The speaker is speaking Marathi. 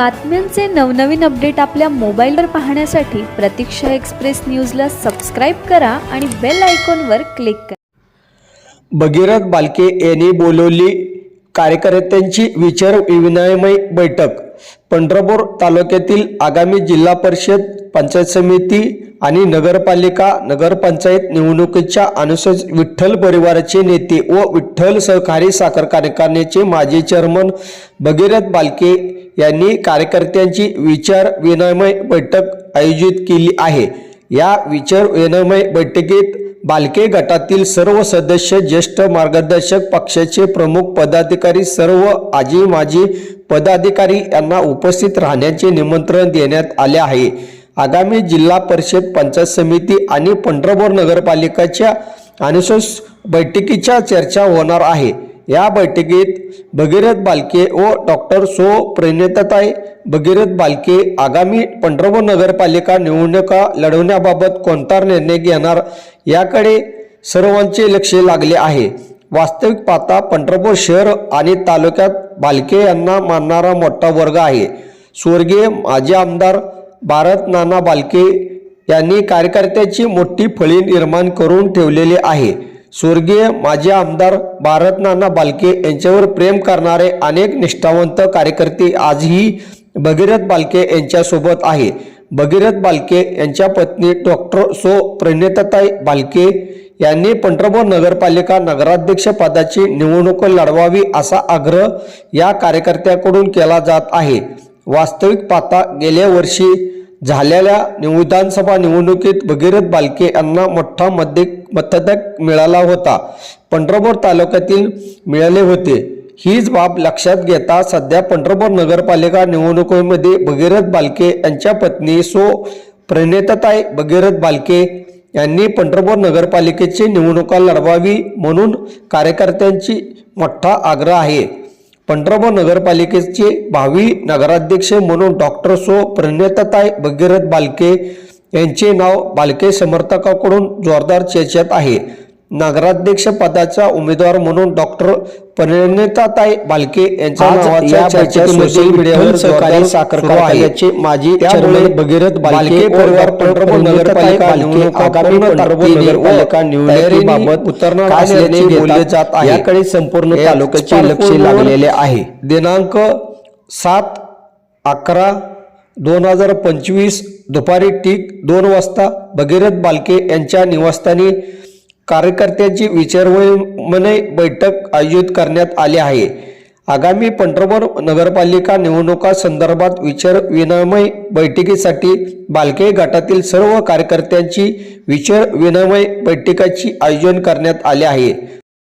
बातम्यांचे नवनवीन अपडेट आपल्या मोबाईलवर पाहण्यासाठी प्रतीक्षा एक्सप्रेस न्यूजला सबस्क्राईब करा आणि बेल आयकॉनवर क्लिक करा. भगीरथ बालके यांनी बोलवली कार्यकर्त्यांची विचार विनिमय बैठक. पंढरपूर तालुक्यातील आगामी जिल्हा परिषद पंचायत समिती आणि नगरपालिका नगरपंचायत निवडणुकीच्या अनुसूचित विठ्ठल परिवाराचे नेते व विठ्ठल सहकारी साखर कारखान्याचे माजी चेअरमन भगीरथ बालके यांनी कार्यकर्त्यांची विचार विनिमय बैठक आयोजित केली आहे. या विचार विनिमय बैठकीत बालके गटातील सर्व सदस्य ज्येष्ठ मार्गदर्शक पक्षाचे प्रमुख पदाधिकारी सर्व आजी माजी पदाधिकारी यांना उपस्थित राहण्याचे निमंत्रण देण्यात आले आहे. आगामी जिल्हा परिषद पंचायत समिती आणि पंढरपूर नगरपालिकाच्या अनुसूचित बैठकीच्या चर्चा होणार आहे. या बैठकीत भगीरथ बालके व डॉक्टर सो प्रणितताई भगीरथ बालके आगामी पंढरपूर नगरपालिका निवडणुका लढवण्याबाबत कोणता निर्णय घेणार याकडे सर्वांचे लक्ष लागले आहे. वास्तविक पाहता पंढरपूर शहर आणि तालुक्यात बालके यांना मानणारा मोठा वर्ग आहे. स्वर्गीय माजी आमदार भारत नाना बालके यांनी कार्यकर्त्याची मोठी फळी निर्माण करून ठेवलेली आहे. स्वर्गीय माजी आमदार भारत नाना बालके यांच्यावर प्रेम करणारे अनेक निष्ठावंत कार्यकर्ते आजही भगीरथ बालके यांच्यासोबत आहे भगीरथ बालके यांच्या पत्नी डॉक्टर सो प्रणेताताई बालके यांनी पंढरपूर नगरपालिका नगराध्यक्ष पदाची निवडणूक लढवावी असा आग्रह या कार्यकर्त्याकडून केला जात आहे. वास्तविक पाहता गेल्या वर्षी झालेल्या विधानसभा निवडणुकीत भगीरथ बालके यांना मोठा मध्य मतदार मिळाला होता. पंढरपूर तालुक्यातील मिळाले होते. हीच बाब लक्षात घेता सध्या पंढरपूर नगरपालिका निवडणुकीमध्ये भगीरथ बालके यांच्या पत्नी सो प्रणेताताई भगीरथ बालके यांनी पंढरपूर नगरपालिकेची निवडणुका लढवावी म्हणून कार्यकर्त्यांची मोठा आग्रह आहे. पंढरपूर नगरपालिकेचे भावी नगराध्यक्ष म्हणून डॉक्टर सो प्रणितताई भगीरथ बालके यांचे नाव बालके समर्थकाकडून जोरदार चर्चेत आहे. नगराध्यक्ष पदाचा उमेदवार म्हणून डॉक्टर परिणिताताई बालके यांच्या साखर. कारखान्याचे माजी त्यामुळे भगीरथ बालके परिवार पंढरपूर नगरपालिका निवडणुका आगामी पंढरपूर नगरपालिका निवडणुकीबाबत उतरणार असल्याचे बोलले जात आहे याकडे संपूर्ण तालुक्याचे लक्ष लागलेले आहे दिनांक सात अकरा दोन हजार पंचवीस दुपारी ठीक दोन वाजता भगीरथ बालके यांच्या निवासस्थानी कार्यकर्त्यांची विचारविनिमय बैठक आयोजित करण्यात आली आहे. आगामी पंढरपूर नगरपालिका निवडणुका संदर्भात विचारविनिमय बैठकीसाठी बालके गटातील सर्व कार्यकर्त्यांची विचारविनिमय बैठकाची आयोजन करण्यात आले आहे.